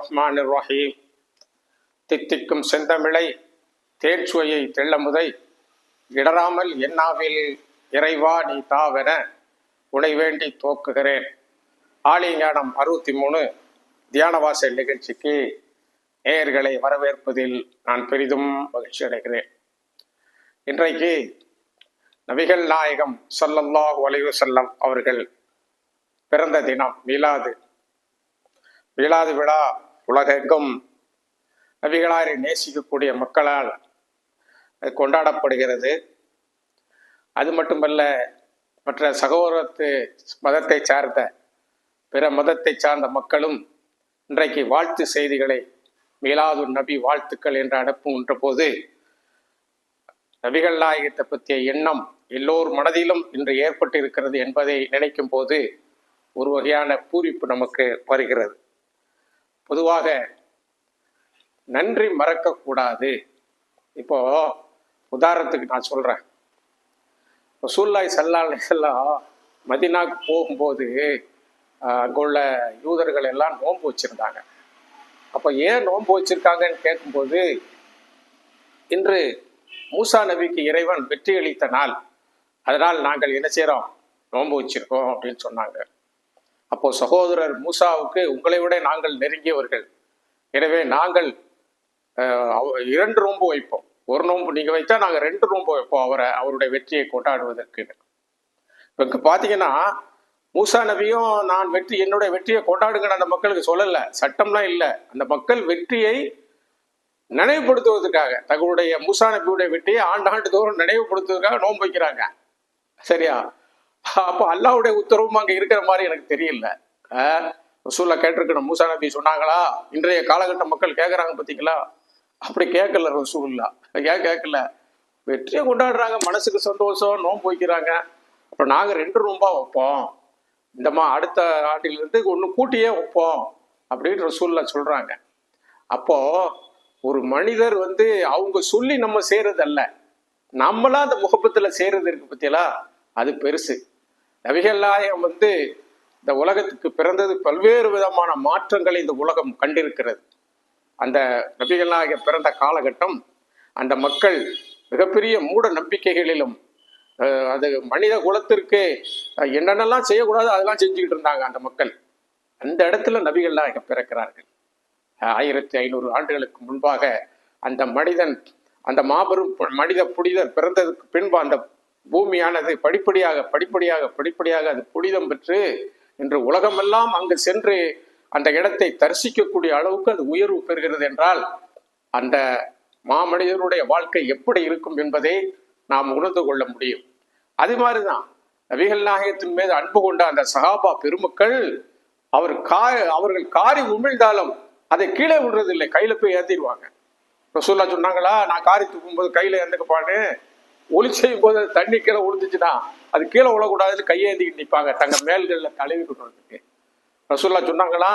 ரஹ்மான் ரஹீம் தித்திக்கும் செந்தமிழை தேர்ச்சுவையை தெள்ளமுதை இடராமல் என்னாவில் இறைவா நீ தாவென உனை வேண்டி தோக்குகிறேன். ஆலிங்கானம் அறுபத்தி மூணு தியானவாசல் நிகழ்ச்சிக்கு நேயர்களை வரவேற்பதில் நான் பெரிதும் மகிழ்ச்சி அடைகிறேன். இன்றைக்கு நபிகள் நாயகம் சல்லல்லாஹு அலைவு செல்லம் அவர்கள் பிறந்த தினம் மீலாது. மீலாது விழா உலகெங்கும் நபிகளாரை நேசிக்கக்கூடிய மக்களால் அது கொண்டாடப்படுகிறது. அது மட்டுமல்ல மற்ற சகோதரத்து மதத்தை சார்ந்த பிற மதத்தை சார்ந்த மக்களும் இன்றைக்கு வாழ்த்து செய்திகளை மீளாது நபி வாழ்த்துக்கள் என்று அனுப்புகின்ற போது நபிகள் நாயகத்தை பற்றிய எண்ணம் எல்லோர் மனதிலும் இன்று ஏற்பட்டு இருக்கிறது என்பதை நினைக்கும் போது ஒரு வகையான பூரிப்பு நமக்கு வருகிறது. பொதுவாக நன்றி மறக்கக்கூடாது. இப்போ உதாரணத்துக்கு நான் சொல்கிறேன் ரசூல்லாய் சல்லால் செல்லாம் மதினாக்கு போகும்போது அங்கே அங்குள்ள யூதர்கள் எல்லாம் நோன்பு வச்சுருந்தாங்க. அப்போ ஏன் நோன்பு வச்சிருக்காங்கன்னு கேட்கும்போது இன்று மூசா நபிக்கு இறைவன் வெற்றி அளித்த நாள். அதனால் நாங்கள் என்ன செய்கிறோம் நோன்பு வச்சுருக்கோம் அப்படின்னு சொன்னாங்க. அப்போ சகோதரர் மூசாவுக்கு உங்களை விட நாங்கள் நெருங்கியவர்கள். எனவே நாங்கள் அவ- இரண்டு நோன்பு வைப்போம். ஒரு நோன்பு நீங்க வைத்தா நாங்க ரெண்டு நோன்பு வைப்போம் அவரை அவருடைய வெற்றியை கொண்டாடுவதற்கு. இப்ப இங்க பாத்தீங்கன்னா மூசா நபியும் நான் வெற்றி என்னுடைய வெற்றியை கொண்டாடுங்கன்னு அந்த மக்களுக்கு சொல்லல. சட்டம்லாம் இல்லை. அந்த மக்கள் வெற்றியை நினைவுபடுத்துவதற்காக தங்களுடைய மூசா நபியுடைய வெற்றியை ஆண்டாண்டு தோறும் நினைவுபடுத்துவதற்காக நோன்பு வைக்கிறாங்க. சரியா? அப்போ அல்லாஹ்வுடைய உத்தரவும் அங்கே இருக்கிற மாதிரி எனக்கு தெரியல. ரசூலா கேட்டிருக்கணும். மூசா நபி சொன்னாங்களா? இன்றைய காலகட்ட மக்கள் கேட்குறாங்க பார்த்தீங்களா அப்படி கேட்கல ரசூல்லா ஏன் கேட்கல வெற்றியை கொண்டாடுறாங்க. மனசுக்கு சந்தோஷம் நோன்பு வைக்கிறாங்க. அப்புறம் நாங்கள் ரெண்டு ரூம்பா வைப்போம். இந்தமா அடுத்த ஆண்டிலிருந்து ஒன்று கூட்டியே வைப்போம். அப்படின்னு ரசூல்லா சொல்கிறாங்க அப்போ ஒரு மனிதர் வந்து அவங்க சொல்லி நம்ம செய்கிறதல்ல நம்மளா அந்த முகப்பத்தில் செய்கிறது இருக்கு பத்தியலா அது பெருசு. நபிகள் நாயகம் வந்து இந்த உலகத்துக்கு பிறந்தது பல்வேறு விதமான மாற்றங்களை இந்த உலகம் கண்டிருக்கிறது. அந்த நபிகள் பிறந்த காலகட்டம் அந்த மக்கள் மிகப்பெரிய மூட நம்பிக்கைகளிலும் அது மனித குலத்திற்கு என்னென்னலாம் செய்யக்கூடாது அதெல்லாம் செஞ்சுக்கிட்டு இருந்தாங்க அந்த மக்கள். அந்த இடத்துல நபிகள் நாயகம் பிறக்கிறார்கள். ஆயிரத்தி ஐநூறு ஆண்டுகளுக்கு முன்பாக அந்த மனிதன் அந்த மாபெரும் மனித புனிதர் பிறந்ததுக்கு பின்பு அந்த பூமியானது படிப்படியாக படிப்படியாக படிப்படியாக அது புனிதம் பெற்று இன்று உலகமெல்லாம் அங்கு சென்று அந்த இடத்தை தரிசிக்கக்கூடிய அளவுக்கு அது உயர்வு பெறுகிறது என்றால் அந்த மாமனிதனுடைய வாழ்க்கை எப்படி இருக்கும் என்பதை நாம் உணர்ந்து கொள்ள முடியும். அது மாதிரிதான் நபிகள் நாயகத்தின் மீது அன்பு கொண்ட அந்த சகாபா பெருமக்கள் அவர் கா அவர்கள் காரி உமிழ்ந்தாலும் அதை கீழே விடுறதில்லை கையில போய் ஏந்திடுவாங்க ரசூல்லா சொன்னாங்களா நான் காரி தூக்கும்போது கையில ஏந்துக்கப்பான்னு ஒளி செய்யும் போது தண்ணி கீழே விழுந்துச்சுன்னா அது கீழே விழக்கூடாதுன்னு கையேந்திக்கிட்டு நிற்பாங்க. தங்க மேல்களில் தழுவி கொண்டு ரசூல்லா சொன்னாங்களா?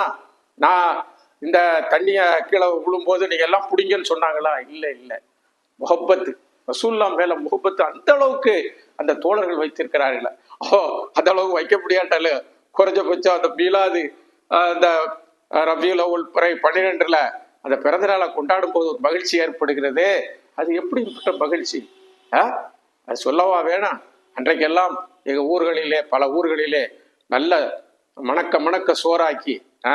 நான் இந்த தண்ணியை கீழே விழும்போது நீங்கள் எல்லாம் பிடிங்கன்னு சொன்னாங்களா? இல்லை இல்லை. முகப்பத்து. ரசூல்லா மேல முகப்பத்து அந்த அளவுக்கு அந்த தோழர்கள் வைத்திருக்கிறார்கள். ஓ அந்த அளவுக்கு வைக்க முடியாட்டாலும் குறைஞ்சபட்சம் அந்த மீளாது அந்த ரபியுல் அவ்வல் பிறை பன்னிரெண்டுல அந்த பிறந்த நாளை கொண்டாடும் போது ஒரு மகிழ்ச்சி ஏற்படுகிறது. அது எப்படிப்பட்ட மகிழ்ச்சி? அது சொல்லவா வேணாம் அன்றைக்கெல்லாம் எங்க ஊர்களிலே பல ஊர்களிலே நல்ல மணக்க மணக்க சோறாக்கி ஆ?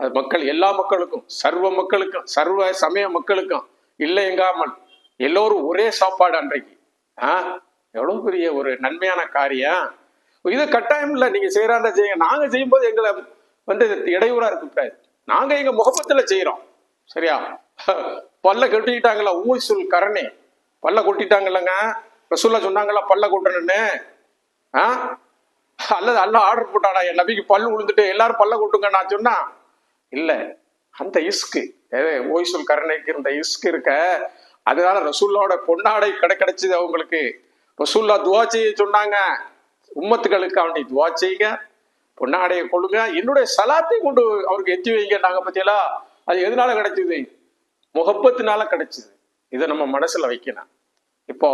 அது மக்கள் எல்லா மக்களுக்கும் சர்வ மக்களுக்கும் சர்வ சமய மக்களுக்கும் இல்லை எங்காமல் எல்லோரும் ஒரே சாப்பாடு அன்றைக்கு ஆ? எவ்வளோ பெரிய ஒரு நன்மையான காரியம். இது கட்டாயம் இல்லை. நீங்க செய்கிறாந்தா செய்யுங்க. நாங்க செய்யும்போது எங்களை வந்து இடையூறா இருக்கக்கூடாது நாங்க எங்க முகப்பத்துல செய்யறோம். சரியா? பல்ல கொட்டிக்கிட்டாங்களா? ஊசுல் கரணே பல்ல கொட்டிட்டாங்கல்லங்க. ரசூல்லா சொன்னாங்களா பல்ல கொட்டணுன்னு ஆ? அல்லது அல்ல ஆர்டர் போட்டாடா என் நபிக்கு பல்லு விழுந்துட்டு எல்லாரும் பல்ல கொட்டுங்க நான் சொன்னா இல்லை அந்த இஸ்கு ஓய்சுல் கருணைக்கு இருந்த இஸ்க் இருக்க அதனால ரசூல்லாவோட பொன்னாடை கடை கிடைச்சது அவங்களுக்கு. ரசூல்லா துவா செய்ய சொன்னாங்க. உம்மத்துகளுக்கு அவனை துவா செய்யுங்க பொன்னாடையை கொள்ளுங்க. என்னுடைய சலாத்தையும் கொண்டு அவருக்கு எத்தி வைங்க நாங்க பத்தியெல்லாம். அது எதனால கிடைச்சது? முகப்பத்தினால கிடைச்சது. இதை நம்ம மனசுல வைக்கணும். இப்போ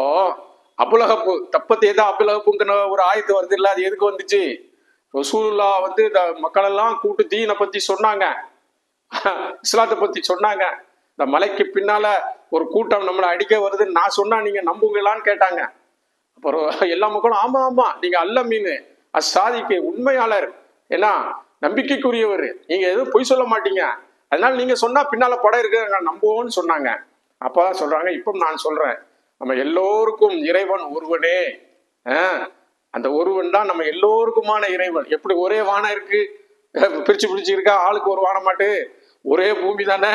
அபுலகப்பு தப்பத்து ஏதா அபுலகப்புங்கிற ஒரு ஆயத்து வருது இல்ல? அது எதுக்கு வந்துச்சு? ரசூல்லா வந்து இந்த மக்களெல்லாம் கூட்டு தீனை பத்தி சொன்னாங்க. இஸ்லாத்தை பத்தி சொன்னாங்க. இந்த மலைக்கு பின்னால ஒரு கூட்டம் நம்மளை அடிக்க வருதுன்னு நான் சொன்னா நீங்க நம்புவீங்களான்னு கேட்டாங்க. அப்புறம் எல்லா மக்களும் ஆமா ஆமா நீங்க அல்ல மீன். அசாதிக்கு உண்மையாளர். ஏன்னா நம்பிக்கைக்குரியவர். நீங்க எதுவும் பொய் சொல்ல மாட்டீங்க. அதனால நீங்க சொன்னா பின்னால படம் இருக்கிறாங்க நம்புவோம்னு சொன்னாங்க. அப்பதான் சொல்றாங்க இப்போ நான் சொல்றேன். நம்ம எல்லோருக்கும் இறைவன் ஒருவனே. அந்த ஒருவன் தான் நம்ம எல்லோருக்குமான இறைவன். எப்படி ஒரே வானம் இருக்கு? பிரிச்சு பிரிச்சு இருக்கா? ஆளுக்கு ஒரு வானம் மாட்டு. ஒரே பூமி தானே.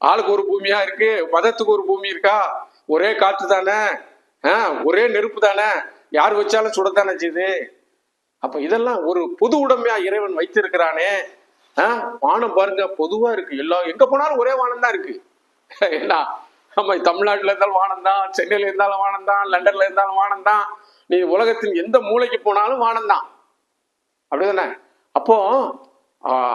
ஆளுக்கு ஒரு பூமியா இருக்கு? மதத்துக்கு ஒரு பூமி இருக்கா? ஒரே காற்று தானே. ஒரே நெருப்பு தானே. யார் வச்சாலும் சுடத்தானே செய்யுது. அப்ப இதெல்லாம் ஒரு பொது உடமையா இறைவன் வைத்திருக்கிறானே. ஆஹ், வானம் பாருங்க பொதுவா இருக்கு. எல்லா எங்க போனாலும் ஒரே வானம் தான் இருக்கு. என்ன நம்ம தமிழ்நாட்டில் இருந்தாலும் வானம் தான் இருந்தாலும் வானம் தான் இருந்தாலும் வானம் தான். நீ உலகத்தின் எந்த மூலைக்கு போனாலும் வானம் தான். அப்படிதானே? அப்போ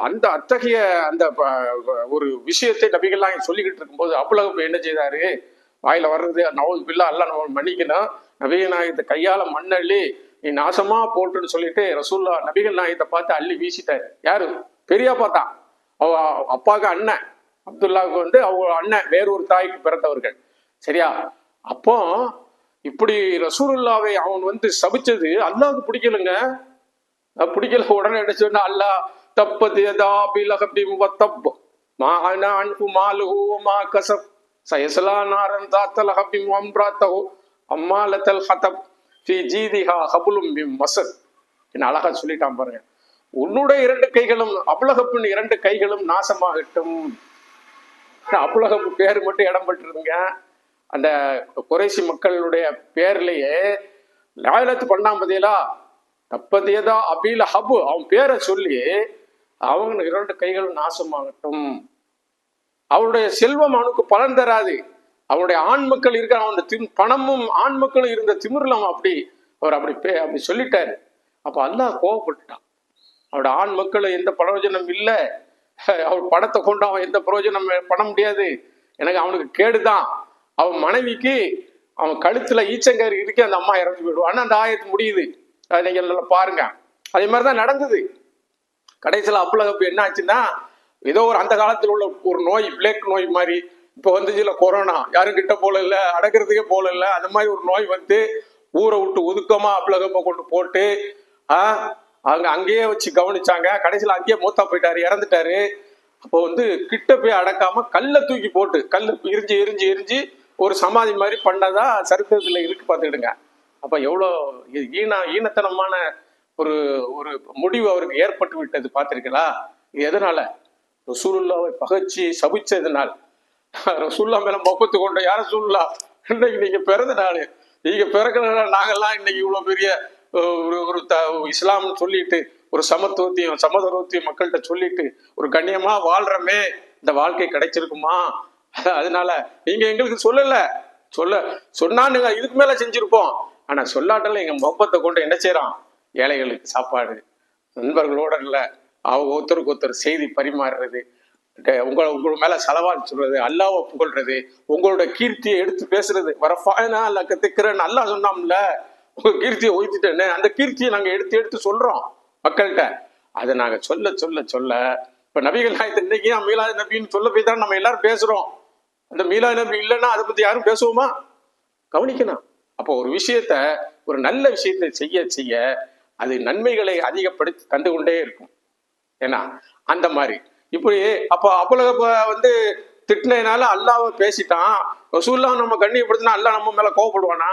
அந்த அத்தகைய அந்த ப- ஒரு விஷயத்தை நபிகள்லாம் சொல்லிக்கிட்டு இருக்கும்போது அப்புலகப்பு என்ன செய்தாரு? வாயில வர்றது நவது பில்லா எல்லாம் நம்ம மன்னிக்கணும். நபிகள் நாயகத்தை கையால மண்ணள்ளி நீ நாசமா போட்டுன்னு சொல்லிட்டு ரசூல்லா நபிகள் நாயகத்தை பார்த்து அள்ளி வீசிட்டாரு. யாரு? பெரியா பார்த்தா. அவ அப்பாவுக்கு அண்ணன். அப்துல்லாவுக்கு வந்து அவங்க அண்ணன் வேறொரு தாய்க்கு பிறந்தவர்கள். சரியா? அப்போ இப்படி ரசூருல்லாவை அவன் வந்து சபிச்சது அல்லாவுக்கு பிடிக்கலங்க. பிடிக்கல. உடனே என்ன சொன்னா அல்லா தப்பத் யதா பிலகபி வத்தப். மா அனா அன்ஹு மாலுஹு வமா கசப். சயஸ்லா நாரன் தாத்த லஹபி வம்ராத்தஹு. அம்மாலத்தல் ஹதப். ஃபி ஜீதிஹா ஹபுலும் பிம் மசத் என்ன அழகா சொல்லிட்டான் பாருங்க. உன்னுடைய இரண்டு கைகளும் அபுலகப்பின் இரண்டு கைகளும் நாசமாகட்டும். அப்புலகம் பேர் மட்டும் இடம் பெற்றிருங்க அந்த குறைசி மக்களுடைய பேர்லயே லாயலத்து பண்ணாம பதிலா தப்பதேதா அபீல ஹபு அவன் பேரை சொல்லி அவங்க இரண்டு கைகளும் நாசமாகட்டும். அவருடைய செல்வம் அவனுக்கு பலன் தராது. அவனுடைய ஆண் மக்கள் இருக்கிற அவனுடைய திம் பணமும் ஆண் மக்களும் இருந்த திமிரில் அவன் அப்படி அவர் அப்படி பே அப்படி சொல்லிட்டாரு. அப்போ அல்லாஹ் கோவப்பட்டுட்டான். அவனோட ஆண் மக்கள் எந்த பலவஜனம் இல்லை. அவன் பணத்தை கொண்டு அவன் எந்த பிரயோஜனம் பண்ண முடியாது. எனக்கு அவனுக்கு கேடுதான். அவன் மனைவிக்கு அவன் கழுத்துல ஈச்சங்கரு இருக்கு அந்த அம்மா இறந்து போயிடுவான் அந்த ஆயத்து முடியுது. அதை நீங்க நல்லா பாருங்க. அதே மாதிரி தான் நடந்தது. கடைசியில் அப்புலகப்பு என்ன ஆச்சுன்னா ஏதோ ஒரு அந்த காலத்தில் உள்ள ஒரு நோய் பிளேக் நோய் மாதிரி. இப்போ வந்துச்சுல கொரோனா. யாரும் கிட்ட போல இல்லை அடக்கிறதுக்கே போல இல்லை. அந்த மாதிரி ஒரு நோய் வந்து ஊரை விட்டு ஒதுக்கமா அப்புலகப்பை கொண்டு போட்டு அவங்க அங்கேயே வச்சு கவனிச்சாங்க. கடைசியில் அங்கேயே மூத்தா போயிட்டாரு இறந்துட்டாரு. அப்போ வந்து கிட்ட போய் அடக்காம கல்லை தூக்கி போட்டு கல் எரிஞ்சு எரிஞ்சு எரிஞ்சு ஒரு சமாதி மாதிரி பண்ணதா சரித்திரத்தில் இருக்கு பார்த்துக்கிடுங்க. அப்போ எவ்வளோ ஈன ஈனத்தனமான ஒரு ஒரு முடிவு அவருக்கு ஏற்பட்டு விட்டது பார்த்திருக்கீங்களா? இது எதனால? ரசூலுல்லாவை பகைச்சி சபிச்சதுனால். ரசூல்லா மேல மொக்கத்து கொண்ட யார ரசூலுல்லா? இன்னைக்கு நீங்க பிறந்த நாள். நீங்க பிறக்கிறனால நாங்கெல்லாம் இன்னைக்கு இவ்வளவு பெரிய ஒரு ஒரு த இஸ்லாம்னு சொல்லிட்டு ஒரு சமத்துவத்தையும் சமதர்வத்தையும் மக்கள்கிட்ட சொல்லிட்டு ஒரு கண்ணியமா வாழ்றமே இந்த வாழ்க்கை கிடைச்சிருக்குமா? அதனால நீங்க எங்களுக்கு சொல்லல. சொல்ல சொன்னானுங்க இதுக்கு மேல செஞ்சிருப்போம். ஆனா சொல்லாட்டல எங்க மொப்பத்தை கொண்டு என்ன செய்யறான்? ஏழைகளுக்கு சாப்பாடு. நண்பர்களோட இல்லை அவங்க ஒருத்தருக்கு ஒருத்தர் செய்தி பரிமாறுறது உங்களை உங்க மேல செலவான்னு சொல்றது அல்லாவை புகழ்றது உங்களோட கீர்த்தியை எடுத்து பேசுறது வர ஃபாயனா அல்ல கத்துக்கிறேன்னு அல்லா சொன்னாம்ல. உங்க கீர்த்தியை ஒய்த்துட்டேன்னு அந்த கீர்த்தியை நாங்க எடுத்து எடுத்து சொல்றோம் மக்கள்கிட்ட. அதை நாங்க சொல்ல சொல்ல சொல்ல இப்ப நபிகள் நாயத்தை இன்னைக்கு ஏன் மீலாது நபின்னு சொல்ல போய் தான் நம்ம எல்லாரும் பேசுறோம். அந்த மீலாது நபி இல்லைன்னா அதை பத்தி யாரும் பேசுவோமா? கவனிக்கணும். அப்போ ஒரு விஷயத்த ஒரு நல்ல விஷயத்தை செய்ய செய்ய அது நன்மைகளை அதிகப்படுத்தி தந்து கொண்டே இருக்கும். ஏன்னா அந்த மாதிரி. இப்படி அப்போ அப்பலக வந்து திட்டினதுனால அல்லாவை பேசிட்டான். ரசூல்லா நம்ம கண்ணியப்படுத்தினா அல்லாஹ் நம்ம மேல கோவப்படுவானா?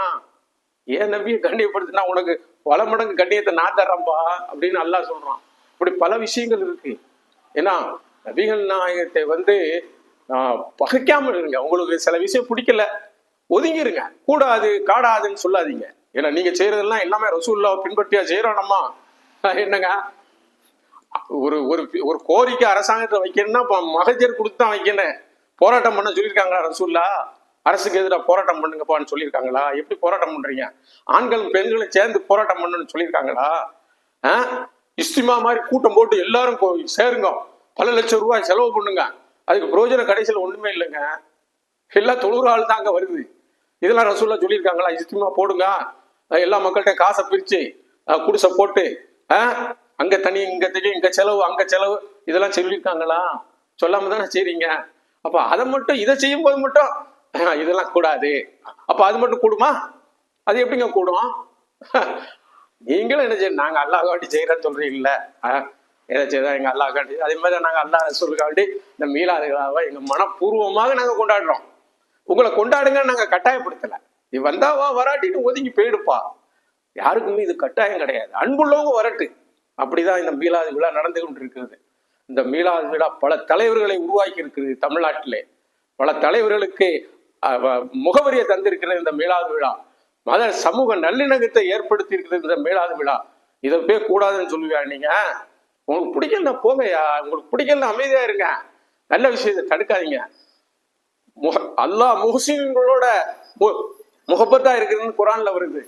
ஏன் நபியை கண்ணியப்படுத்தினா உனக்கு பல மடங்கு கண்ணியத்தை நான் தர்றேன்பா அப்படின்னு நல்லா சொல்றான். இப்படி பல விஷயங்கள் இருக்கு. ஏன்னா நபிகள் நாயகத்தை வந்து பகைக்காமல் இருங்க. உங்களுக்கு சில விஷயம் பிடிக்கல. ஒதுங்கிருங்க. கூடாது காடாதுன்னு சொல்லாதீங்க. ஏன்னா நீங்க செய்யறதெல்லாம் எல்லாமே ரசூல்லாவை பின்பற்றியா செய்யறோம் என்னங்க? ஒரு ஒரு ஒரு கோரிக்கை அரசாங்கத்தை வைக்கணும்னா மகஜர் கொடுத்து தான் வைக்கணும். போராட்டம் பண்ண சொல்லியிருக்காங்களா ரசூல்லா? அரசுக்கு எதிராக போராட்டம் பண்ணுங்கப்பான்னு சொல்லியிருக்காங்களா? எப்படி போராட்டம் பண்றீங்க? ஆண்களும் பெண்களும் சேர்ந்து போராட்டம் பண்ணணும்னு சொல்லியிருக்காங்களா? ஆ? இஸ்திமா மாதிரி கூட்டம் போட்டு எல்லாரும் சேருங்க. பல லட்சம் ரூபாய் செலவு பண்ணுங்க. அதுக்கு பிரயோஜனம் கடைசியில் ஒண்ணுமே இல்லைங்க. எல்லாம் தொண்ணூறு தான் அங்கே வருது. இதெல்லாம் ரசூல்லா சொல்லியிருக்காங்களா? இஸ்திமா போடுங்க. எல்லா மக்கள்கிட்ட காசை பிரிச்சு குடிசை போட்டு அஹ் அங்க தனி இங்க தனி இங்க செலவு அங்க செலவு இதெல்லாம் சொல்லியிருக்காங்களா? சொல்லாம தானே செய்றீங்க. அப்ப அதை மட்டும் இதை செய்யும் போது மட்டும் இதெல்லாம் கூடாது. அப்ப அது மட்டும் கூடுமா? அது எப்படிங்க கூடும்? நீங்களும் என்ன செய்ய நாங்க அல்லாஹ் காட்டி செய்யறேன்னு சொல்றீங்கல்ல. ஆஹ், எதை செய்தா எங்க அல்லாஹ் வேண்டி? அதே மாதிரி நாங்க அல்லாஹ் ரசூலுக்காண்டி இந்த மீளாது விழாவை எங்க மனப்பூர்வமாக நாங்க கொண்டாடுறோம். உங்களை கொண்டாடுங்கன்னு நாங்க கட்டாயப்படுத்தல. நீ வந்தா வா வராட்டின்னு ஒதுங்கி போயிடுப்பா. யாருக்குமே இது கட்டாயம் கிடையாது. அன்புள்ளவங்க வரட்டு. அப்படிதான் இந்த மீளாது விழா நடந்து கொண்டு இருக்கிறது இந்த மீளாது விழா பல தலைவர்களை உருவாக்கி இருக்குது தமிழ்நாட்டிலே. பல தலைவர்களுக்கு முகவரியை தந்திருக்கிறது இந்த மேலாது விழா. மத சமூக நல்லிணக்கத்தை ஏற்படுத்தி இருக்கிற இந்த மேலாது விழா. இதை போய் கூடாதுன்னு சொல்லுவியா நீங்க? உங்களுக்கு பிடிக்கலன்னா போங்கயா உங்களுக்கு பிடிக்கல அமைதியா இருங்க. நல்ல விஷயத்தை தடுக்காதீங்க. முக அல்லாஹ் முஹ்சின்களோட மு- முகப்பத்தா இருக்குதுன்னு குரான்ல வருது.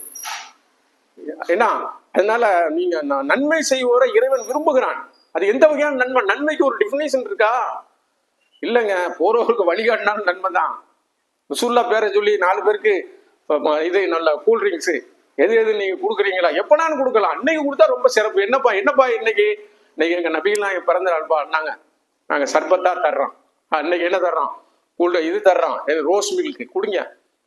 என்ன? அதனால நீங்க நன்மை செய்வோரை இறைவன் விரும்புகிறான். அது எந்த வகையான நன்மை? நன்மைக்கு ஒரு டெஃபினேஷன் இருக்கா? இல்லைங்க. போறவருக்கு வழிகாட்டினாலும் நன்மை தான் சுல்லா பேரை சொல்லி நாலு பேருக்கு இது நல்ல கூல்ட்ரிங்க்ஸ் எது எது நீங்க கொடுக்குறீங்களா? எப்போனாலும் கொடுக்கலாம். அன்னைக்கு கொடுத்தா ரொம்ப சிறப்பு. என்னப்பா என்னப்பா இன்னைக்கு? இன்னைக்கு எங்க நபிலாம் என் பிறந்த நாள்பா நாங்க நாங்க சர்பத்தா தர்றோம். அன்னைக்கு என்ன தர்றோம்? கூல்ட இது தர்றோம். இது ரோஸ் மில்க் கொடுங்க.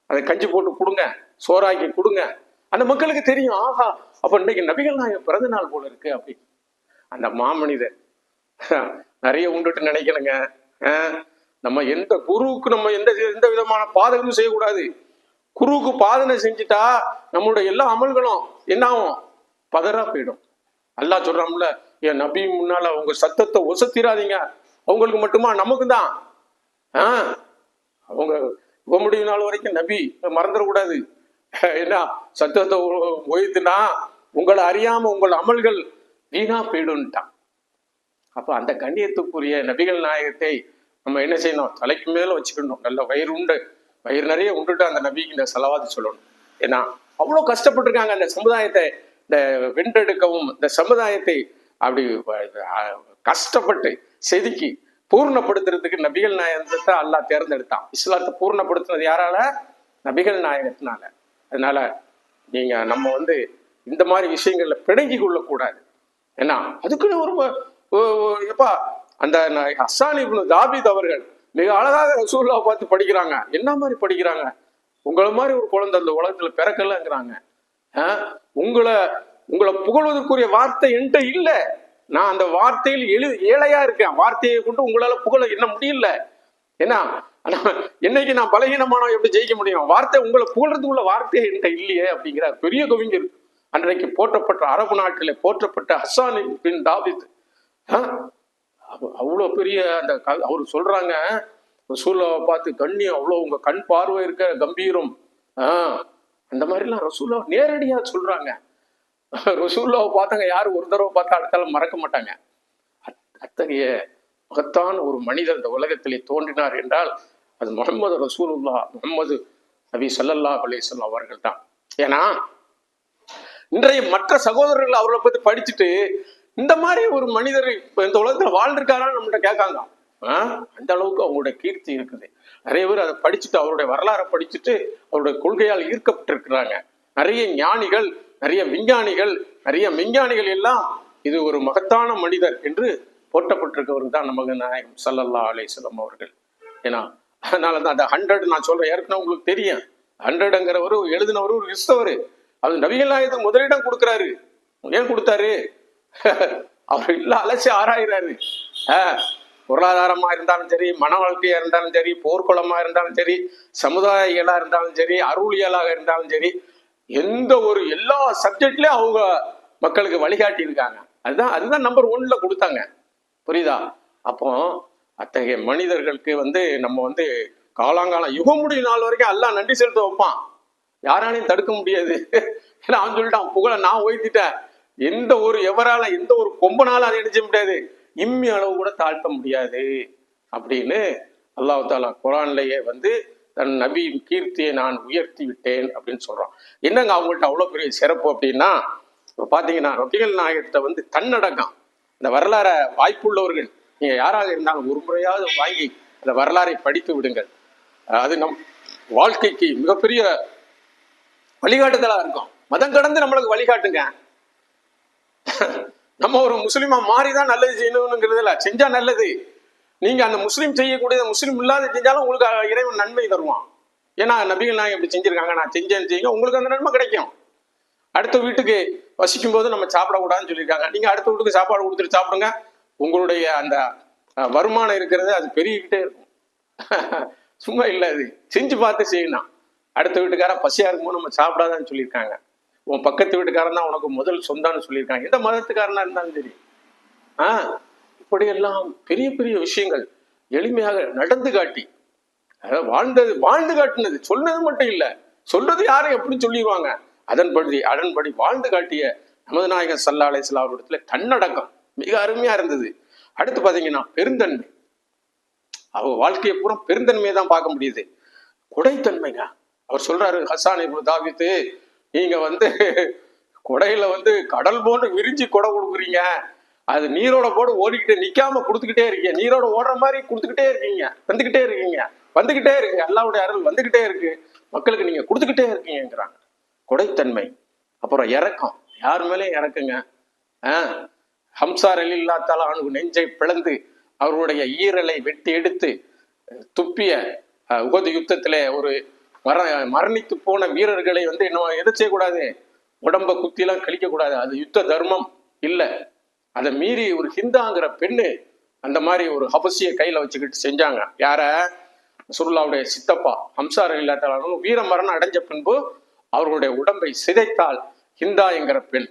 அதை கஞ்சி போட்டு கொடுங்க. சோறாக்கி கொடுங்க. அந்த மக்களுக்கு தெரியும். ஆஹா அப்ப இன்னைக்கு நபிகள் நாயகம் பிறந்த நாள் போல இருக்கு அப்படி அந்த மாமனிதர். நிறைய உண்டுட்டு நினைக்கணுங்க. ஆஹ் நம்ம எந்த குருவுக்கு நம்ம எந்த எந்த விதமான பாதகமும் செய்யக்கூடாது. குருவுக்கு பாதனை செஞ்சுட்டா நம்மளுடைய எல்லா அமல்களும் என்ன ஆகும்? பதறா போயிடும். அல்லாஹ் சொல்றான்ல என் நபி முன்னால அவங்க சத்தத்தை ஒசத்திராதீங்க. அவங்களுக்கு மட்டுமா? நமக்கு தான் ஆஹ் அவங்க இவ நாள் வரைக்கும் நபி மறந்துடக்கூடாது. என்ன சத்தத்தை ஒய்த்துனா உங்களை அறியாம உங்கள் அமல்கள் வீணா போயிடும்ட்டான். அப்ப அந்த கண்ணியத்துக்குரிய நபிகள் நாயகத்தை நம்ம என்ன செய்யணும்? தலைக்கு மேல வச்சுக்கணும். நல்ல வயிறு உண்டு. வயிறு நிறைய உண்டுட்டு அந்த நபிக்கு இந்த செலவாதி சொல்லணும். ஏன்னா அவ்வளோ கஷ்டப்பட்டிருக்காங்க அந்த சமுதாயத்தை. இந்த வென்றெடுக்கவும் இந்த சமுதாயத்தை அப்படி கஷ்டப்பட்டு செதுக்கி பூர்ணப்படுத்துறதுக்கு நபிகள் நாயகத்தை அல்லாஹ் தேர்ந்தெடுத்தான். இஸ்லாத்தை பூர்ணப்படுத்தினது யாரால? நபிகள் நாயகத்தினால. அதனால நீங்க நம்ம வந்து இந்த மாதிரி விஷயங்கள்ல பிணங்கி கொள்ளக்கூடாது. ஏன்னா அதுக்குன்னு ஒரு எப்பா அந்த ந- தாபித் இப்னு அவர்கள் மிக அழகாக ரசூல்லா பார்த்து படிக்கிறாங்க. என்ன மாதிரி படிக்கிறாங்க? உங்களை மாதிரி ஒரு குழந்தை அந்த உலகத்துல பிறக்கலங்கிறாங்க. ஆஹ், உங்களை உங்களை புகழ்வதற்குரிய வார்த்தை என்கிட்ட இல்ல. நான் அந்த வார்த்தையில் எழு ஏழையா இருக்கேன். வார்த்தையை கொண்டு உங்களால புகழ என்ன முடியல? ஏன்னா ஆனா, என்னைக்கு நான் பலகீனமானவன் எப்படி ஜெயிக்க முடியும்? வார்த்தை உங்களை புகழ்றதுக்குள்ள வார்த்தை என்கிட்ட இல்லையே அப்படிங்கிறார். பெரிய கவிஞர். அன்றைக்கு போற்றப்பட்ட அரபு நாட்டிலே போற்றப்பட்ட ஹஸ்ஸான் பின் தாபித் அவ்வளோ பெரிய அந்த க- அவர் சொல்றாங்க ரசூல்லாவை பார்த்து கண்ணி அவ்வளோ உங்க கண் பார்வை இருக்க கம்பீரம். ஆஹ் அந்த மாதிரிலாம் ரசூல்லா நேரடியா சொல்றாங்க. ரசூல்லாவை பார்த்தாங்க யாரும் ஒரு தடவை பார்த்தா அடுத்தாலும் மறக்க மாட்டாங்க. அத்- அத்தகைய மகத்தான் ஒரு மனிதர் இந்த உலகத்திலே தோன்றினார் என்றால் அது முகமது ரசூலுல்லா முகமது நபி சல்லல்லா அலைஹி அவர்கள் தான் ஏன்னா இன்றைய மற்ற சகோதரர்கள் அவர்களை பத்தி படிச்சுட்டு இந்த மாதிரி ஒரு மனிதர் இப்ப இந்த உலகத்துல வாழ்ந்திருக்காரான்னு நம்மகிட்ட கேட்காங்க அந்த அளவுக்கு அவங்களுடைய கீர்த்தி இருக்குது. நிறைய பேர் அதை படிச்சுட்டு அவருடைய வரலாறை படிச்சுட்டு அவருடைய கொள்கையால் ஈர்க்கப்பட்டிருக்கிறாங்க. நிறைய ஞானிகள் நிறைய விஞ்ஞானிகள் நிறைய விஞ்ஞானிகள் எல்லாம் இது ஒரு மகத்தான மனிதர் என்று போற்றப்பட்டிருக்கவர் தான் நமக்கு நாயகம் சல்லல்லா அலைஹி அவர்கள். ஏன்னா அதனால தான் அந்த ஹண்ட்ரட் நான் சொல்றேன் ஏற்கனவே உங்களுக்கு தெரியும். ஹண்ட்ரட்ங்கிறவர் எழுதினவர் ஒரு கிறிஸ்தவர். அது நபிகள் நாயகத்துக்கு முதலிடம் கொடுக்குறாரு. ஏன் கொடுத்தாரு? அவர் இல்லை அலசி ஆராயிறாரு. பொருளாதாரமா இருந்தாலும் சரி மன வாழ்க்கையா இருந்தாலும் சரி போர்க்குளமா இருந்தாலும் சரி சமுதாய இயலா இருந்தாலும் சரி அருளியலாக இருந்தாலும் சரி எந்த ஒரு எல்லா சப்ஜெக்ட்லயும் அவங்க மக்களுக்கு வழிகாட்டி இருக்காங்க அதுதான் அதுதான் நம்பர் ஒன்ல கொடுத்தாங்க. புரியுதா? அப்போ அத்தகைய மனிதர்களுக்கு வந்து நம்ம வந்து காலாங்காலம் யுகம் முடியும் நாள் வரைக்கும் எல்லாம் நன்றி செலுத்த வைப்பான். யாராலையும் தடுக்க முடியாது. ஏன்னா அவன் சொல்லிட்டான் புகழ நான் ஓய்த்திட்டேன் எந்த ஒரு எவரால எந்த ஒரு கொம்பனால அதை அடிச்ச முடியாது இம்மி அளவு கூட தாழ்த்த முடியாது. அப்படின்னு அல்லாஹு தாலா குரான்லயே வந்து தன் நபியின் கீர்த்தியை நான் உயர்த்தி விட்டேன் அப்படின்னு சொல்றான். என்னங்க அவங்கள்ட்ட அவ்வளவு பெரிய சிறப்பு அப்படின்னா இப்ப பாத்தீங்கன்னா ரபிகள் நாயகத்தை வந்து தன்னடக்கம். இந்த வரலாற வாய்ப்புள்ளவர்கள் நீங்க யாராக இருந்தாலும் ஒரு முறையாவது வாங்கி அந்த வரலாறை படித்து விடுங்கள். அது நம் வாழ்க்கைக்கு மிகப்பெரிய வழிகாட்டுதலா இருக்கும். மதம் கடந்து நம்மளுக்கு வழிகாட்டுங்க. நம்ம ஒரு முஸ்லீமா மாறிதான் நல்லது செய்யணுங்கிறதுல செஞ்சா நல்லது. நீங்க அந்த முஸ்லீம் செய்யக்கூடிய முஸ்லீம் இல்லாத செஞ்சாலும் உங்களுக்கு இறைவன் நன்மை தருவான். ஏன்னா நபிகள் நான் இப்படி செஞ்சிருக்காங்க. நான் செஞ்சேன்னு செய்யுங்க உங்களுக்கு அந்த நன்மை கிடைக்கும். அடுத்த வீட்டுக்கு வசிக்கும் போது நம்ம சாப்பிடக்கூடாதுன்னு சொல்லியிருக்காங்க. நீங்க அடுத்த வீட்டுக்கு சாப்பாடு கொடுத்துட்டு சாப்பிடுங்க. உங்களுடைய அந்த வருமானம் இருக்கிறது அது பெருகிக்கிட்டே இருக்கும். சும்மா இல்லை அது. செஞ்சு பார்த்து செய்யணும். அடுத்த வீட்டுக்காரன் பசியா இருக்கும்போது நம்ம சாப்பிடாதான்னு சொல்லியிருக்காங்க. உன் பக்கத்து வீட்டுக்காரன் தான் உனக்கு முதல் சொந்தான்னு சொல்லியிருக்காங்க. எந்த மதத்துக்காரனா இருந்தாலும் சரி. ஆ இப்படியெல்லாம் பெரிய பெரிய விஷயங்கள் எளிமையாக நடந்து காட்டி அதாவது வாழ்ந்தது வாழ்ந்து காட்டினது சொன்னது மட்டும் இல்லை சொல்றது யாரும் எப்படி சொல்லிடுவாங்க? அதன்படி அதன்படி வாழ்ந்து காட்டிய நமது நாயகன் சல்லா அலிஸ்லாம் இடத்துல தன்னடக்கம் மிக அருமையா இருந்தது. அடுத்து பாத்தீங்கன்னா பெருந்தன்மை. அவ வாழ்க்கையை பூரா பெருந்தன்மையை தான் பார்க்க முடியுது. கொடைத்தன்மைங்க அவர் சொல்றாரு ஹசான் இப்னு தாவித்து நீங்க வந்து கொடையில வந்து கடல் போன்று விரிஞ்சு கொடை கொடுக்குறீங்க. அது நீரோட போடு ஓடிக்கிட்டு நிக்காம கொடுத்துக்கிட்டே இருக்கீங்க. நீரோட ஓடுற மாதிரி கொடுத்துக்கிட்டே இருக்கீங்க. வந்துகிட்டே இருக்கீங்க. வந்துகிட்டே இருக்கு. அல்லாவுடைய அருள் வந்துகிட்டே இருக்கு. மக்களுக்கு நீங்க கொடுத்துக்கிட்டே இருக்கீங்கிறாங்க கொடைத்தன்மை. அப்புறம் இறக்கம். யார் மேலேயும் இறக்குங்க? ஆஹ் ஹம்சார் அலில்லா தாலா நெஞ்சை பிளந்து அவருடைய ஈரலை வெட்டி எடுத்து துப்பிய உகது யுத்தத்திலே ஒரு மர மரணித்து போன வீரர்களை வந்து என்ன எதை செய்யக்கூடாது உடம்ப குத்திலாம் கழிக்க கூடாது. அது யுத்த தர்மம் இல்லை. அதை மீறி ஒரு ஹிந்தாங்கிற பெண்ணு அந்த மாதிரி ஒரு ஹபசிய கையில வச்சுக்கிட்டு செஞ்சாங்க. யார? சுருல்லாவுடைய சித்தப்பா. ஹம்சார் இல்லாத்தாலும் வீர மரணம் அடைஞ்ச பின்பு அவர்களுடைய உடம்பை சிதைத்தால் ஹிந்தா என்கிற பெண்.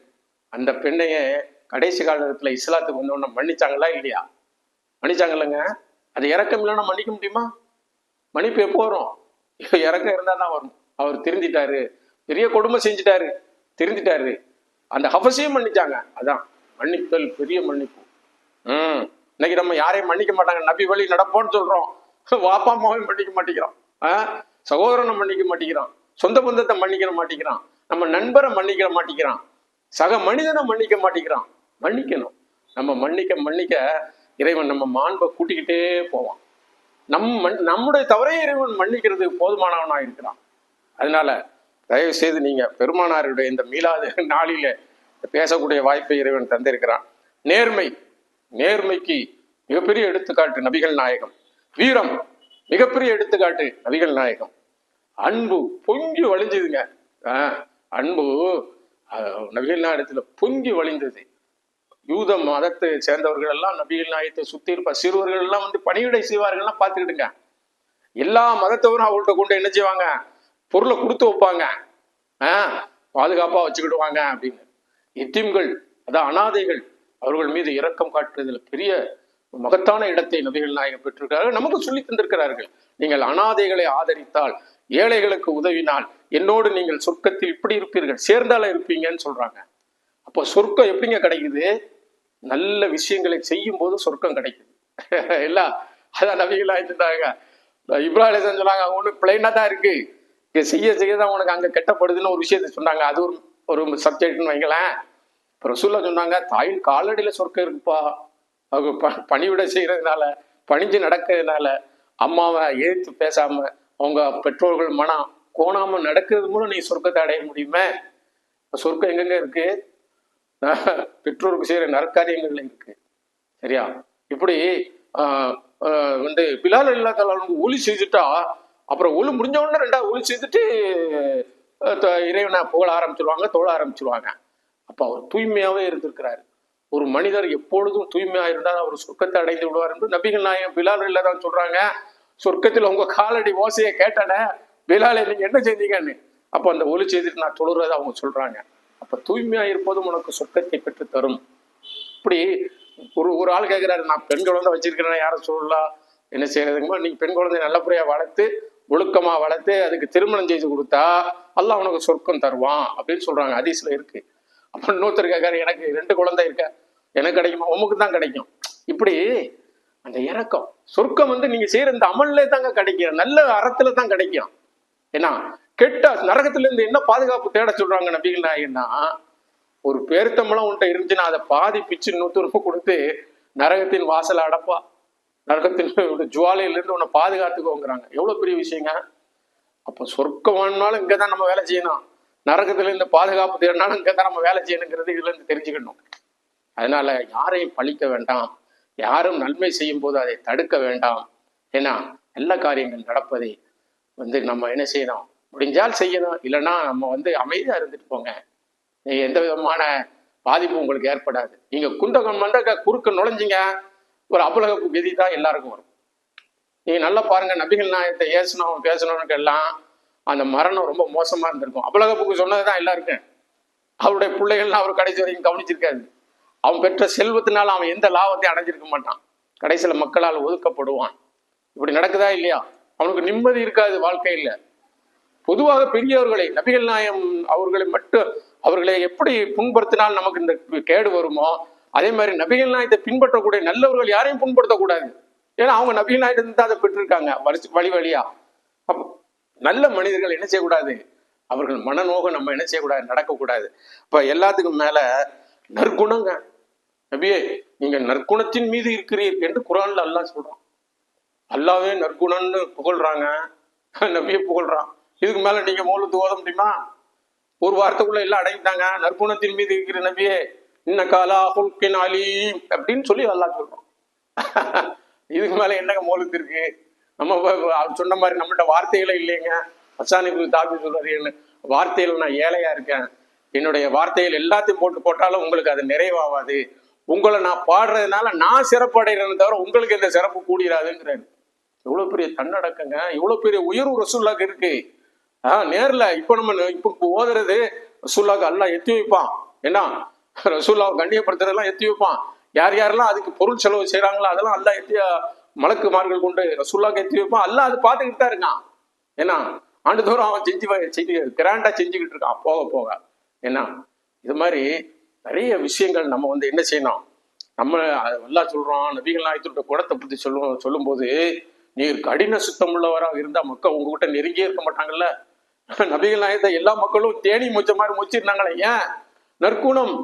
அந்த பெண்ணையே கடைசி காலத்துல இஸ்லாத்துக்கு வந்தவொடனே மன்னிச்சாங்களா இல்லையா? மன்னிச்சாங்கல்லங்க அது இறக்கம் இல்லைன்னா மன்னிக்க முடியுமா? மன்னிப்பு எப்போ வரும்? இறக்கம் இருந்தா தான் வரும். அவர் திருந்திட்டாரு. பெரிய கொடுமை செஞ்சுட்டாரு. திருந்திட்டாரு. அந்த ஹபஸையும் மன்னிச்சாங்க. அதான் மன்னித்தல் பெரிய மன்னிப்பு. ம். இன்னைக்கு நம்ம யாரையும் மன்னிக்க மாட்டாங்க. நபி வழி நடப்போம்னு சொல்றோம். வாப்பா அம்மாவையும் மன்னிக்க மாட்டேங்கிறோம் சகோதரனை மன்னிக்க மாட்டேங்கிறான். சொந்த பந்தத்தை மன்னிக்க மாட்டேங்கிறான். நம்ம நண்பரை மன்னிக்க மாட்டேங்கிறான். சக மனிதனை மன்னிக்க மாட்டேங்கிறான். மன்னிக்கணும். நம்ம மன்னிக்க மன்னிக்க இறைவன் நம்ம மாண்பை கூட்டிக்கிட்டே போவான். நம் நம்முடைய தவறை இறைவன் மன்னிக்கிறது போதுமானவனா இருக்கிறான். அதனால தயவு செய்து நீங்க பெருமானாருடைய இந்த மீளாது நாளில பேசக்கூடிய வாய்ப்பை இறைவன் தந்திருக்கிறான். நேர்மை நேர்மைக்கு மிகப்பெரிய எடுத்துக்காட்டு நபிகள் நாயகம். வீரம் மிகப்பெரிய எடுத்துக்காட்டு நபிகள் நாயகம். அன்பு பொங்கி வழிஞ்சுதுங்க. ஆஹ், அன்பு நபிகள் நாயகத்துல பொங்கி வழிந்தது. யூத மதத்தை சேர்ந்தவர்கள் எல்லாம் நபிகள் நாயகத்தை சுத்தி இருப்ப சிறுவர்கள் எல்லாம் வந்து பணிவிடை செய்வார்கள்லாம் பார்த்துக்கிடுங்க எல்லா மதத்தவரும் அவங்கள்ட்ட கொண்டு என்ன செய்வாங்க? பொருளை கொடுத்து வைப்பாங்க. ஆஹ் பாதுகாப்பா வச்சுக்கிடுவாங்க அப்படின்னு. எத்தீம்கள் அதான் அனாதைகள் அவர்கள் மீது இரக்கம் காட்டுறதுல பெரிய மகத்தான இடத்தை நபிகள் நாயகம் பெற்றிருக்கிறார்கள். நமக்கு சொல்லி தந்திருக்கிறார்கள். நீங்கள் அனாதைகளை ஆதரித்தால் ஏழைகளுக்கு உதவினால் என்னோடு நீங்கள் சொர்க்கத்தில் இப்படி இருப்பீர்கள் சேர்ந்தால இருப்பீங்கன்னு சொல்றாங்க. அப்போ சொர்க்கம் எப்படிங்க கிடைக்குது? நல்ல விஷயங்களை செய்யும் போது சொர்க்கம் கிடைக்குது இல்ல அதான் நபிகள் ஆயிட்டுட்டாங்க இப்ராஹிம் சொன்னாங்க அவங்க ஒன்று பிளைனாக தான் இருக்கு. இங்க செய்ய செய்ய தான் உனக்கு அங்க கெட்டப்படுதுன்னு ஒரு விஷயத்த சொன்னாங்க. அது ஒரு ஒரு சப்ஜெக்ட்னு வைங்களேன். இப்போ ரசூல்லா சொன்னாங்க தாயின் காலடியில் சொர்க்கம் இருக்குப்பா. அவங்க ப பணிவிட செய்யறதுனால பணிஞ்சு நடக்கிறதுனால அம்மாவை ஏத்து பேசாம அவங்க பெற்றோர்கள் மனம் கோணாமல் நடக்கிறது மூலம் நீ சொர்க்கத்தை அடைய முடியுமே? சொர்க்கம் எங்கெங்க இருக்கு? பெற்றோருக்கு செய்கிற நற்காரியங்கள்ல இருக்கு. சரியா? இப்படி வந்து பிலால் இல்லாத ஒளி செய்துட்டா அப்புறம் ஒளி முடிஞ்ச உடனே ரெண்டாவது ஒளி செய்துட்டு த- இறைவனை புகழ ஆரம்பிச்சிருவாங்க தொழ ஆரம்பிச்சிருவாங்க. அப்போ அவர் தூய்மையாகவே இருந்திருக்கிறாரு. ஒரு மனிதர் எப்பொழுதும் தூய்மையாக இருந்தால் அவர் சொர்க்கத்தை அடைந்து விடுவார் என்று நபிகள் நாயகம் பிலால் இல்லதான் சொல்றாங்க. சொர்க்கத்தில் உங்க காலடி ஓசையை கேட்டானே பிலாலை நீங்க என்ன செஞ்சீங்கன்னு? அப்போ அந்த ஒளி செய்துட்டு நான் தொழுறதை அவங்க சொல்றாங்க. அப்ப தூய்மையா இருப்பதும் உனக்கு சொர்க்கத்தை பெற்று தரும் இப்படி ஒரு ஒரு ஆள் கேட்கிறாரு நான் பெண் குழந்தை வச்சிருக்கிறேன் யாரும் சொல்லலாம் என்ன செய்யறதுங்கம்மா நீங்க பெண் குழந்தை நல்லபடியா வளர்த்து ஒழுக்கமா வளர்த்து அதுக்கு திருமணம் செய்து கொடுத்தா அல்லாஹ் உனக்கு சொர்க்கம் தருவான் அப்படின்னு சொல்றாங்க. அதிசல இருக்கு. அப்ப இன்னொருத்தர் கேட்காரு எனக்கு ரெண்டு குழந்தை இருக்க. எனக்கு கிடைக்குமா? உமக்கு தான் கிடைக்கும். இப்படி அந்த இறக்கம். சொர்க்கம் வந்து நீங்க செய்யற இந்த அமல்லே தாங்க கிடைக்கும். நல்ல அறத்துல தான் கிடைக்கும். ஏன்னா கெட்ட நரகத்துல இருந்து என்ன பாதுகாப்பு தேட சொல்றாங்க நபிகள் நாயகன்னா ஒரு பேருத்தம்பளம் உன்ட்ட இருந்துச்சுன்னா அதை பாதி பிச்சு நூத்துருப்பு கொடுத்து நரகத்தின் வாசலை அடப்பா. நரகத்தின் ஜுவாலையில இருந்து உன்னை பாதுகாத்துக்கோங்கிறாங்க. எவ்வளவு பெரிய விஷயங்க? அப்போ சொர்க்கம் வேணும்னாலும் இங்கே தான் நம்ம வேலை செய்யணும். நரகத்துல இருந்து பாதுகாப்பு தேடினாலும் இங்கே தான் நம்ம வேலை செய்யணுங்கிறது இதுல இருந்து தெரிஞ்சுக்கணும். அதனால யாரையும் பழிக்க வேண்டாம். யாரும் நன்மை செய்யும் போது அதை தடுக்க வேண்டாம். ஏன்னா நல்ல காரியங்கள் நடப்பதை வந்து நம்ம என்ன செய்யணும்? முடிஞ்சால் செய்யணும் இல்லைன்னா நம்ம வந்து அமைதியாக இருந்துட்டு போங்க. நீங்க எந்த விதமான பாதிப்பும் உங்களுக்கு ஏற்படாது. நீங்கள் குண்டகம் மண்டக குறுக்க நுழைஞ்சிங்க. ஒரு அபுலக கதி தான் எல்லாருக்கும் வரும். நீங்கள் நல்லா பாருங்க நபிகள் நாயத்தை ஏசணும் பேசணும்னு எல்லாம் அந்த மரணம் ரொம்ப மோசமாக இருந்திருக்கும். அபலகப்புக்கு சொன்னதுதான் எல்லாருக்கும். அவருடைய பிள்ளைகள்லாம் அவர் கடைசி வரைக்கும் கவனிச்சிருக்காது. அவன் பெற்ற செல்வத்தினால அவன் எந்த லாபத்தையும் அடைஞ்சிருக்க மாட்டான். கடைசியில் மக்களால் ஒதுக்கப்படுவான். இப்படி நடக்குதா இல்லையா? அவனுக்கு நிம்மதி இருக்காது வாழ்க்கையில். பொதுவாக பெரியவர்களை நபிகள் நாயம் அவர்களை மட்டும் அவர்களை எப்படி புண்படுத்தினால் நமக்கு இந்த கேடு வருமோ? அதே மாதிரி நபிகள் நாயத்தை பின்பற்றக்கூடிய நல்லவர்கள் யாரையும் புண்படுத்தக்கூடாது. ஏன்னா அவங்க நபிகள் நாயத்தை தான் அதை பெற்றிருக்காங்க வரிசை வழி வழியா. அப்போ நல்ல மனிதர்கள் என்ன செய்யக்கூடாது? அவர்கள் மனநோகம் நம்ம என்ன செய்யக்கூடாது? நடக்கக்கூடாது. இப்போ எல்லாத்துக்கும் மேல நற்குணங்க. நபியே நீங்க நற்குணத்தின் மீது இருக்கிறீர் என்று குரான்ல அல்லாஹ் சொல்றான். அல்லாவே நற்குணம்னு புகழ்றாங்க. நபியை புகழ்றான். இதுக்கு மேல நீங்க மௌலத்து ஓத முடியுமா? ஒரு வாரத்துக்குள்ள எல்லாம் அடங்கிட்டாங்க. நற்குணத்தின் மீது இருக்கிற நபியே இன்ன காலா ஹுல்கின் அலீம் அப்படின்னு சொல்லி நல்லா சொல்றான். இதுக்கு மேல என்னங்க மௌலத்து இருக்கு? நம்ம சொன்ன மாதிரி நம்மகிட்ட வார்த்தைகளே இல்லைங்க. அசானி குரு தாபி சொல்றாரு என்ன வார்த்தையில நான் ஏழையா இருக்கேன். என்னுடைய வார்த்தைகள் எல்லாத்தையும் போட்டு போட்டாலும் உங்களுக்கு அது நிறைவாகாது உங்களை நான் பாடுறதுனால நான் சிறப்பு அடைகிறேன்னு தவிர உங்களுக்கு இந்த சிறப்பு கூடிராதுங்கிறாரு. எவ்வளவு பெரிய தன்னடக்கங்க. எவ்வளவு பெரிய உயர்வு ரசூல்லாக்கு இருக்கு. ஆஹ் நேர்ல. இப்ப நம்ம இப்ப ஓதுறது ரசூல்லாவுக்கு அல்லா எத்தி வைப்பான். என்ன ரசூல்லாவை கண்ணியப்படுத்துறதெல்லாம் எத்தி வைப்பான். யார் யாரெல்லாம் அதுக்கு பொருள் செலவு செய்றாங்களோ அதெல்லாம் அல்லாஹ் எத்தி மலக்குமார்கள் கொண்டு ரசூல்லாக்கு எத்தி வைப்பான். அல்லா அது பார்த்துக்கிட்டு தான் இருக்கான். ஏன்னா ஆண்டுதோறும் அவன் செஞ்சு செஞ்சு கிராண்டா செஞ்சுக்கிட்டு இருக்கான். போக போக. என்ன இது மாதிரி நிறைய விஷயங்கள் நம்ம வந்து என்ன செய்யணும்? நம்ம எல்லாம் சொல்றோம் நபிகள் நாயத்தோட குடத்தை பத்தி சொல்லுவோம் சொல்லும்போது நீர் கடின சுத்தம் உள்ளவராக இருந்தா மக்கள் உங்ககிட்ட நெருங்கியே இருக்க மாட்டாங்கல்ல? நபிகள் நாயகத்தை எல்லா மக்களும் தேனி மூச்ச மாதிரி மூச்சிருந்தாங்களே ஏன்? நற்குணம்.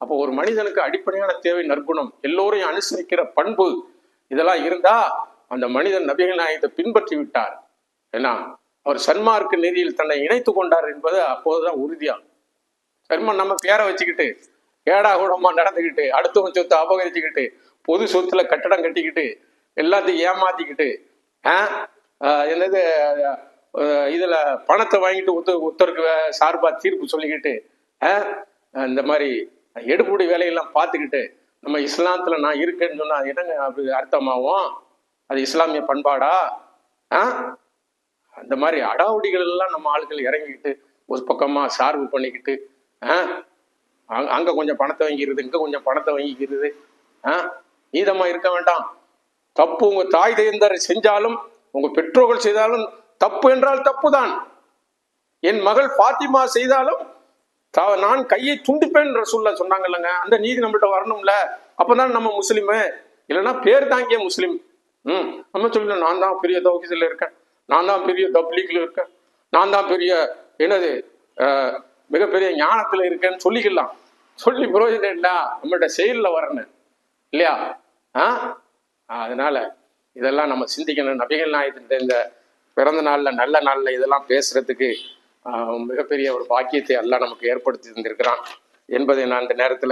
அப்போ ஒரு மனிதனுக்கு அடிப்படையான தேவை நற்குணம். எல்லோரையும் அனுசரிக்கிற பண்பு இதெல்லாம் இருந்தா அந்த மனிதன் நபிகள் நாயகத்தை பின்பற்றி விட்டார். ஏன்னா அவர் சன்மார்க்க நெறியில் தன்னை இணைத்து கொண்டார் என்பது அப்போதுதான் உறுதியாகும். சர்மன் நம்ம பேரை வச்சுக்கிட்டு ஏடா கூடமா நடந்துக்கிட்டு அடுத்தவன் சொத்தை அபகரிச்சுக்கிட்டு பொது சொத்துல கட்டடம் கட்டிக்கிட்டு எல்லாத்தையும் ஏமாத்திக்கிட்டு ஆ? ஆஹ் என்னது இதில் பணத்தை வாங்கிட்டு ஒத்து ஒருத்தருக்கு சார்பாக தீர்ப்பு சொல்லிக்கிட்டு ஆ? இந்த மாதிரி எடுப்புடி வேலையெல்லாம் பார்த்துக்கிட்டு நம்ம இஸ்லாத்தில் நான் இருக்கேன்னு சொன்னால் அது என்னங்க அப்படி அர்த்தமாகும் அது இஸ்லாமிய பண்பாடா ஆ அந்த மாதிரி அடாவடிகள் எல்லாம் நம்ம ஆட்கள் இறங்கிக்கிட்டு ஒரு பக்கமாக சார்பு பண்ணிக்கிட்டு ஆ அங்கே கொஞ்சம் பணத்தை வாங்கிக்கிறது இங்கே கொஞ்சம் பணத்தை வாங்கிக்கிறது ஆ நீதமா இருக்க வேண்டாம் தப்பு உங்கள் தாய் தந்தையர் செஞ்சாலும் உங்கள் பெற்றோர்கள் செய்தாலும் தப்பு என்றால் தப்புதான். என் மகள் பாத்திமா செய்தாலும் த- நான் கையை துண்டிப்பேன் ரசூல்லா சொன்னாங்கல்லங்க அந்த நீதி நம்மகிட்ட வரணும்ல. அப்பதான் நம்ம முஸ்லீமு. இல்லைன்னா பேர் தாங்கிய முஸ்லீம். ம் நம்ம சொல்லணும் நான் தான் பெரிய தௌகிதில் இருக்கேன். நான் தான் பெரிய தப்லீக்ல இருக்கேன். நான் தான் பெரிய என்னது மிகப்பெரிய ஞானத்துல இருக்கேன்னு சொல்லிக்கலாம். சொல்லி புரோஜனம் இல்லை நம்மகிட்ட செயலில் வரணும். இல்லையா? ஆ? அதனால இதெல்லாம் நம்ம சிந்திக்கணும். நபிகள் நாயகத்தின் இந்த பிறந்த நாள்ல நல்ல நாள்ல இதெல்லாம் பேசுறதுக்கு மிகப்பெரிய ஒரு பாக்கியத்தை எல்லாம் நமக்கு ஏற்படுத்தி தந்திருக்கிறான் என்பதை நான் இந்த நேரத்தில்